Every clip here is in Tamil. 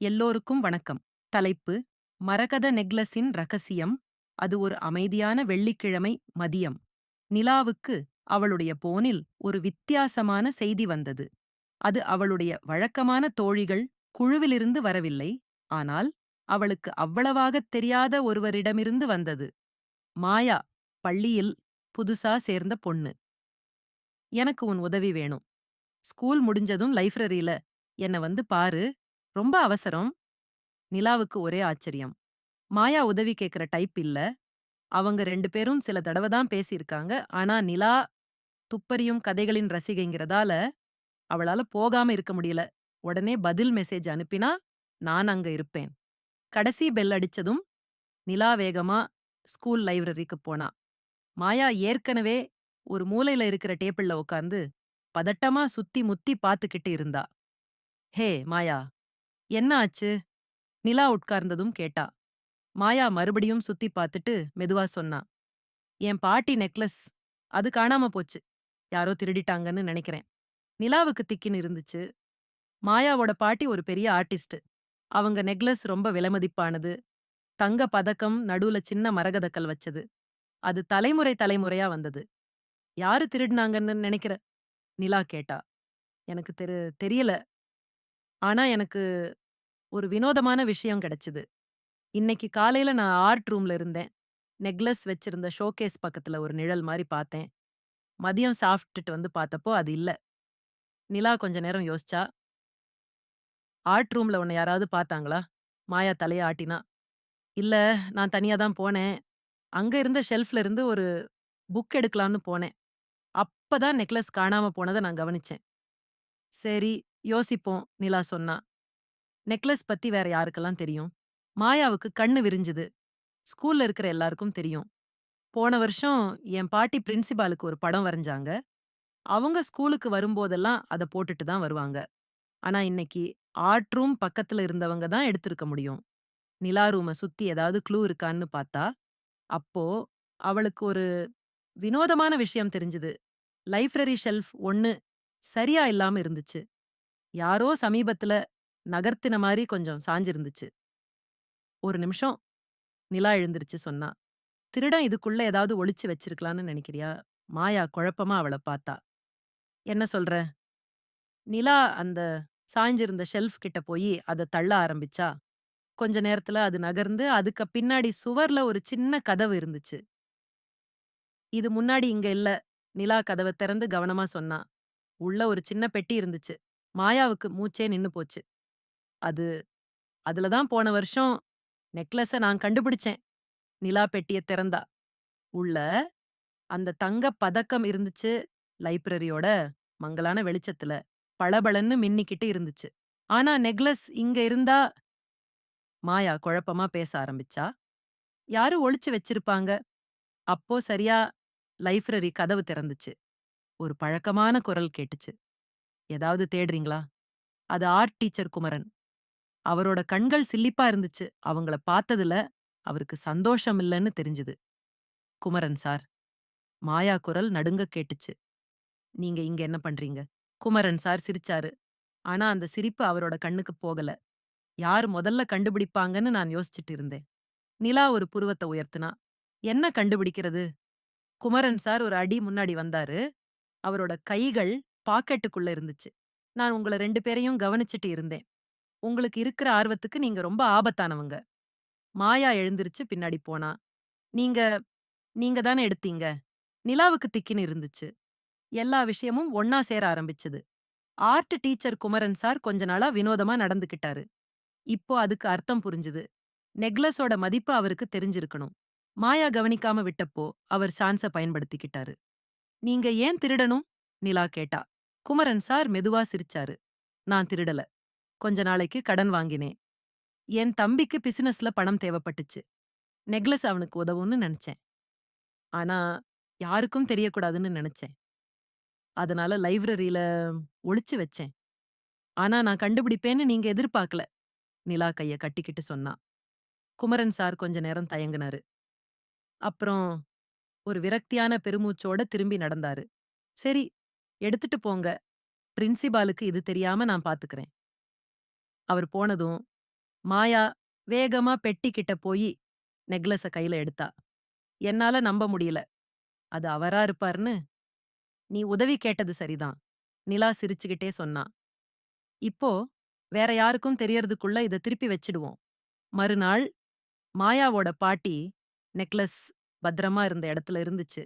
எல்லோருக்கும் வணக்கம். தலைப்பு மரகத நெக்லஸின் ரகசியம் அது ஒரு அமைதியான வெள்ளிக்கிழமை மதியம். நிலாவுக்கு அவளுடைய போனில் ஒரு வித்தியாசமான செய்தி வந்தது. அது அவளுடைய வழக்கமான தோழிகள் குழுவிலிருந்து வரவில்லை ஆனால் அவளுக்கு அவ்வளவாகத் தெரியாத ஒருவரிடமிருந்து வந்தது. மாயா பள்ளியில் புதுசா சேர்ந்த பொண்ணு. எனக்கு உன் உதவி வேணும். ஸ்கூல் முடிஞ்சதும் லைப்ரரியில. என்ன வந்து பாரு. ரொம்ப அவசரம். நிலாவுக்கு ஒரே ஆச்சரியம். மாயா உதவி கேக்குற டைப் இல்ல. அவங்க ரெண்டு பேரும் சில தடவை தான் பேசியிருக்காங்க. ஆனா நிலா துப்பறியும் கதைகளின் ரசிகைங்கிறதால அவளால போகாம இருக்க முடியல. உடனே பதில் மெசேஜ் அனுப்பினா நான் அங்க இருப்பேன். கடைசி பெல் அடிச்சதும் நிலா வேகமா ஸ்கூல் லைப்ரரிக்கு போனா. மாயா ஏற்கனவே ஒரு மூலையில இருக்கிற டேபிள்ல உட்கார்ந்து பதட்டமா சுத்தி முத்தி பாத்துக்கிட்டு இருந்தா. ஹே மாயா! என்ன ஆச்சு? நிலா உட்கார்ந்ததும் கேட்டா. மாயா மறுபடியும் சுத்தி பார்த்துட்டு மெதுவா சொன்னா. என் பாட்டி நெக்லஸ். அது காணாம போச்சு. யாரோ திருடிட்டாங்கன்னு நினைக்கிறேன். நிலாவுக்கு திக்கின்னு இருந்துச்சு. மாயாவோட பாட்டி ஒரு பெரிய ஆர்டிஸ்ட். அவங்க நெக்லஸ் ரொம்ப விலைமதிப்பானது. தங்க பதக்கம் நடுவுல சின்ன மரகதக்கல் வச்சது. அது தலைமுறை தலைமுறையா வந்தது. யாரு திருடினாங்கன்னு நினைக்கிற? நிலா கேட்டா. எனக்கு தெரு தெரியல. ஆனா எனக்கு ஒரு வினோதமான விஷயம் கிடைச்சது. இன்னைக்கு காலையில நான் ஆர்ட் ரூம்ல இருந்தேன். நெக்லஸ் வச்சிருந்த ஷோகேஸ் பக்கத்துல ஒரு நிழல் மாதிரி பார்த்தேன் மதியம் சாப்பிட்டுட்டு வந்து பார்த்தப்போ அது இல்ல. நிலா கொஞ்ச நேரம் யோசிச்சா ஆர்ட் ரூம்ல உன்னை யாராவது பார்த்தாங்களா மாயா தலைய ஆட்டினா? இல்ல நான் தனியா தான் போனேன். அங்க இருந்த ஷெல்ஃப்ல இருந்து ஒரு புக் எடுக்கலாம்னு போனேன். அப்பதான் நெக்லஸ் காணாம போனதை நான் கவனிச்சேன். சரி யோசிப்போம் நிலா சொன்னா. நெக்லஸ் பத்தி வேற யாருக்கெல்லாம் தெரியும்? மாயாவுக்கு கண்ணு விரிஞ்சுது. ஸ்கூல்ல இருக்கிற எல்லாருக்கும் தெரியும். போன வருஷம் என் பாட்டி பிரின்சிபாலுக்கு ஒரு படம் வரைஞ்சாங்க. அவங்க ஸ்கூலுக்கு வரும்போதெல்லாம் அதை போட்டுட்டு தான் வருவாங்க. ஆனா இன்னைக்கு ஆர்ட் ரூம் பக்கத்துல இருந்தவங்க தான் எடுத்திருக்க முடியும். நிலா ரூமை சுத்தி ஏதாவது க்ளூ இருக்கான்னு பார்த்தா அப்போ அவளுக்கு ஒரு வினோதமான விஷயம் தெரிஞ்சுது. லைப்ரரி ஷெல்ஃப் ஒன்னு சரியா இல்லாம இருந்துச்சு. யாரோ சமீபத்துல நகர்த்தின மாதிரி கொஞ்சம் சாஞ்சிருந்துச்சு. ஒரு நிமிஷம் நிலா எழுந்திருச்சு சொன்னா திருடன் இதுக்குள்ள ஏதாவது ஒளிச்சு வச்சிருக்கலான்னு நினைக்கிறியா? மாயா குழப்பமா அவளை பார்த்தா என்ன சொல்ற? நிலா அந்த சாய்ஞ்சிருந்த ஷெல்ஃப் கிட்ட போய் அதை தள்ள ஆரம்பிச்சா கொஞ்ச நேரத்துல அது நகர்ந்து அதுக்கு பின்னாடி சுவர்ல ஒரு சின்ன கதவு இருந்துச்சு. இது முன்னாடி இங்க இல்ல. நிலா கதவை திறந்து கவனமா சொன்னா உள்ள ஒரு சின்ன பெட்டி இருந்துச்சு. மாயாவுக்கு மூச்சே நின்னு போச்சு. அது அதுல தான் போன வருஷம் நெக்லஸ நான் கண்டுபிடிச்சேன். நிலா பெட்டிய திறந்தா. உள்ள அந்த தங்க பதக்கம் இருந்துச்சு லைப்ரரியோட மங்கலான வெளிச்சத்துல. பளபளன்னு மின்னிக்கிட்டு இருந்துச்சு. ஆனா நெக்லஸ் இங்க இருந்தா மாயா குழப்பமா பேச ஆரம்பிச்சா. யாரும் ஒளிச்சு வச்சிருப்பாங்க? அப்போ சரியா லைப்ரரி கதவு திறந்துச்சு. ஒரு பழக்கமான குரல் கேட்டுச்சு. ஏதாவது தேடுறீங்களா? அது ஆர்ட் டீச்சர் குமரன். அவரோட கண்கள் சில்லிப்பா இருந்துச்சு. அவங்கள பார்த்ததுல அவருக்கு சந்தோஷம் இல்லைன்னு தெரிஞ்சுது. குமரன் சார் மாயா குரல் நடுங்க கேட்டுச்சு. நீங்க இங்க என்ன பண்றீங்க? குமரன் சார் சிரிச்சாரு. ஆனா அந்த சிரிப்பு அவரோட கண்ணுக்கு போகல. யார் முதல்ல கண்டுபிடிப்பாங்கன்னு நான் யோசிச்சுட்டு இருந்தேன். நிலா ஒரு புருவத்தை உயர்த்தினா என்ன கண்டுபிடிக்கிறது? குமரன் சார் ஒரு அடி முன்னாடி வந்தாரு. அவரோட கைகள் பாக்கெட்டுக்குள்ள இருந்துச்சு. நான் உங்களை ரெண்டு பேரையும் கவனிச்சிட்டு இருந்தேன். உங்களுக்கு இருக்கிற ஆர்வத்துக்கு நீங்க ரொம்ப ஆபத்தானவங்க. மாயா எழுந்திருச்சு பின்னாடி போனா. நீங்க நீங்க தானே எடுத்தீங்க? நிலாவுக்கு திக்கின்னு இருந்துச்சு. எல்லா விஷயமும் ஒன்னா சேர ஆரம்பிச்சது. ஆர்ட் டீச்சர் குமரன் சார் கொஞ்ச நாளா வினோதமா நடந்துக்கிட்டாரு. இப்போ அதுக்கு அர்த்தம் புரிஞ்சுது. நெக்லஸோட மதிப்பு அவருக்கு தெரிஞ்சிருக்கணும். மாயா கவனிக்காம விட்டப்போ அவர் சான்ஸ பயன்படுத்திக்கிட்டாரு. நீங்க ஏன் திருடணும்? நிலா கேட்டா. குமரன் சார் மெதுவா சிரிச்சாரு. நான் திருடல. கொஞ்ச நாளைக்கு கடன் வாங்கினேன். என் தம்பிக்கு பிசினஸ்ல பணம் தேவைப்பட்டுச்சு. நெக்லஸ் அவனுக்கு உதவும்னு நினைச்சேன். ஆனா யாருக்கும் தெரியக்கூடாதுன்னு நினைச்சேன். அதனால லைப்ரரியில ஒளிச்சு வச்சேன். ஆனா நான் கண்டுபிடிப்பேன்னு நீங்க எதிர்பார்க்கல நிலா கைய கட்டிக்கிட்டு சொன்னா. குமரன் சார் கொஞ்ச நேரம் தயங்குனாரு. அப்புறம் ஒரு விரக்தியான பெருமூச்சோட திரும்பி நடந்தாரு. சரி எடுத்துட்டு போங்க. பிரின்சிபாலுக்கு இது தெரியாம நான் பாத்துக்கிறேன். அவர் போனதும் மாயா வேகமா பெட்டி கிட்ட போய் நெக்லஸ கையில எடுத்தா. என்னால நம்ப முடியல. அது அவரா இருப்பார்னு நீ உதவி கேட்டது சரிதான். நிலா சிரிச்சுக்கிட்டே சொன்னா. இப்போ வேற யாருக்கும் தெரியறதுக்குள்ள இத திருப்பி வச்சிடுவோம். மறுநாள் மாயாவோட பாட்டி நெக்லஸ் பத்திரமா இருந்த இடத்துல இருந்துச்சு.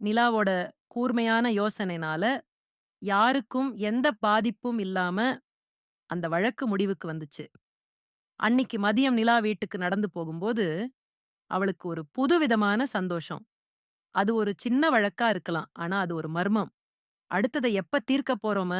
நிலாவோட கூர்மையான யோசனைனால யாருக்கும் எந்த பாதிப்பும் இல்லாம அந்த வழக்கு முடிவுக்கு வந்துச்சு. அன்னிக்கு மதியம் நிலா வீட்டுக்கு நடந்து போகும்போது அவளுக்கு ஒரு புதுவிதமான சந்தோஷம். அது ஒரு சின்ன வழக்கா இருக்கலாம். ஆனா அது ஒரு மர்மம். அடுத்ததை எப்ப தீர்க்க போறோம